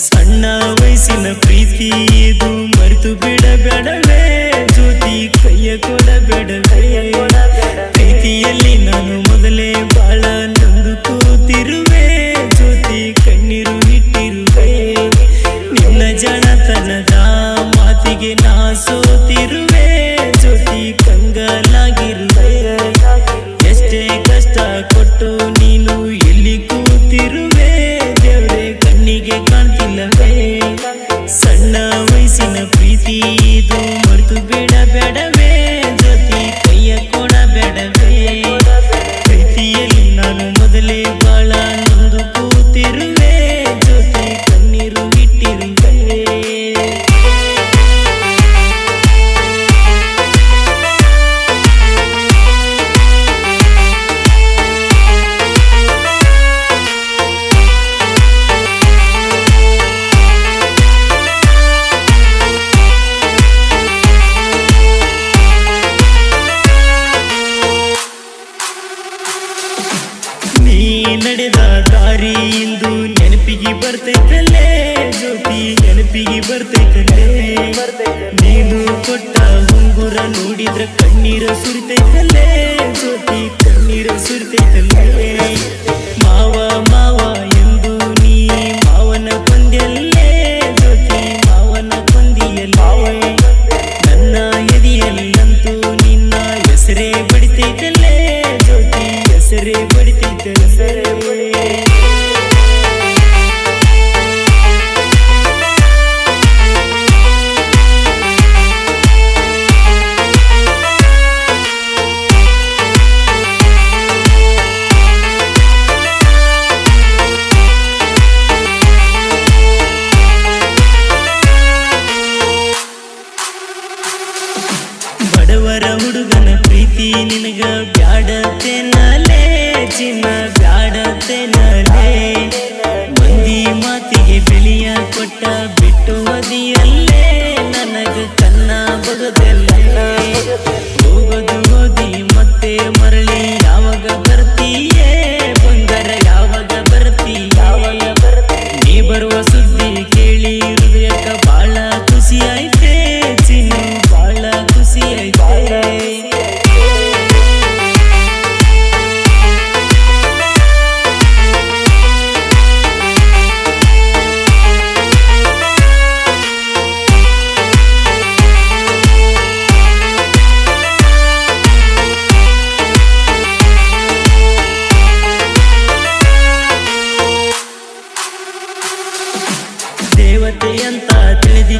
ಸಣ್ಣ ವಯಸ್ಸಿನ ಪ್ರೀತಿ camino ನಡೆದ ದಾರಿ ಇಂದು ನೆನಪಿಗೆ ಬರ್ತೈತಲ್ಲೇ ಜ್ಯೋತಿ, ನೆನಪಿಗೆ ಬರ್ತೈತಲ್ಲೇ. ನೀನು ಕೊಟ್ಟ ಉಂಗುರ ನೋಡಿದ್ರ ಕಣ್ಣೀರ ಸುರಿತೈತಲ್ಲೇ ಜ್ಯೋತಿ, ಕಣ್ಣೀರ ಸುರಿತೈತಲ್ಲೇ. ಬಡವರ ಹುಡುಗನ ಪ್ರೀತಿ ನಿನಗ ಬ್ಯಾಡತೆ ನಲೇ ಚಿನ್ನ ಬ್ಯಾಡತೆ ನಲೇ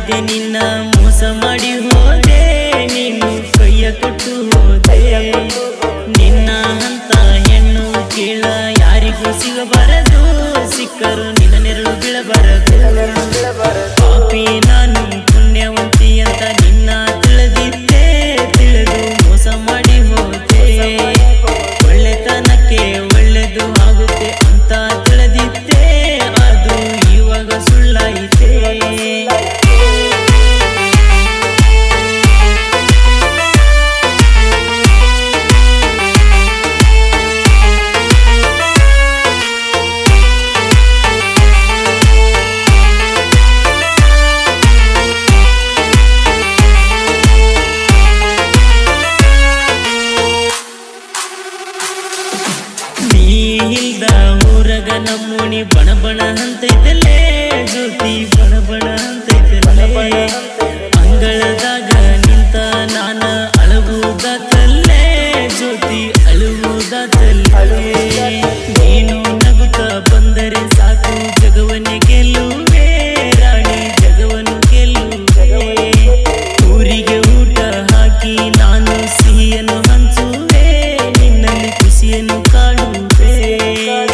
ಮಾಡಿದೆ ನಿನ್ನ ಮೋಸ ಮಾಡಿ ಹೋದೆ ನೀನು ಕೈಯ ಕೊಟ್ಟು ಹೋದೆ. ನಿನ್ನ ಅಂತ ಹೆಣ್ಣು ಕೀಳ ಯಾರಿಗೂ ಸಿಗಬಾರದು, ಸಿಕ್ಕರು ನಿನ್ನ ನೆರಳು ಬೀಳಬಾರದು. ಪಾಪಿ ನಾನು ಇಲ್ದ ಊರಗ ನಮ್ಮೋಣಿ ಬಣ ಬಣ ಅಂತೈತಲ್ಲೇ, ಜ್ಯೋತಿ ಬಣ ಬಣ ಅಂತೈತಲ್ಲೇ. ಅಂಗಳದಾಗ ನಿಂತ ನಾನ ಅಳಗುವುದ ತಲ್ಲೇ ಜ್ಯೋತಿ ಅಳುವುದ ತಲ್ಲೇ ನೀನು ನಗುತ್ತ ಬಂದರೆ ಸಾಕು ಜಗವನೆ ಗೆಲ್ಲುವೆ, ರಾಣಿ ಜಗವನ್ನು ಗೆಲ್ಲುವೆ. ಊರಿಗೆ ಊಟ ಹಾಕಿ ನಾನು ಸಿಹಿಯನ್ನು ಹಂಚುವೆ, ನಿನ್ನಲ್ಲಿ ಖುಷಿಯನ್ನು ಕಾಣುವೆ. Kari.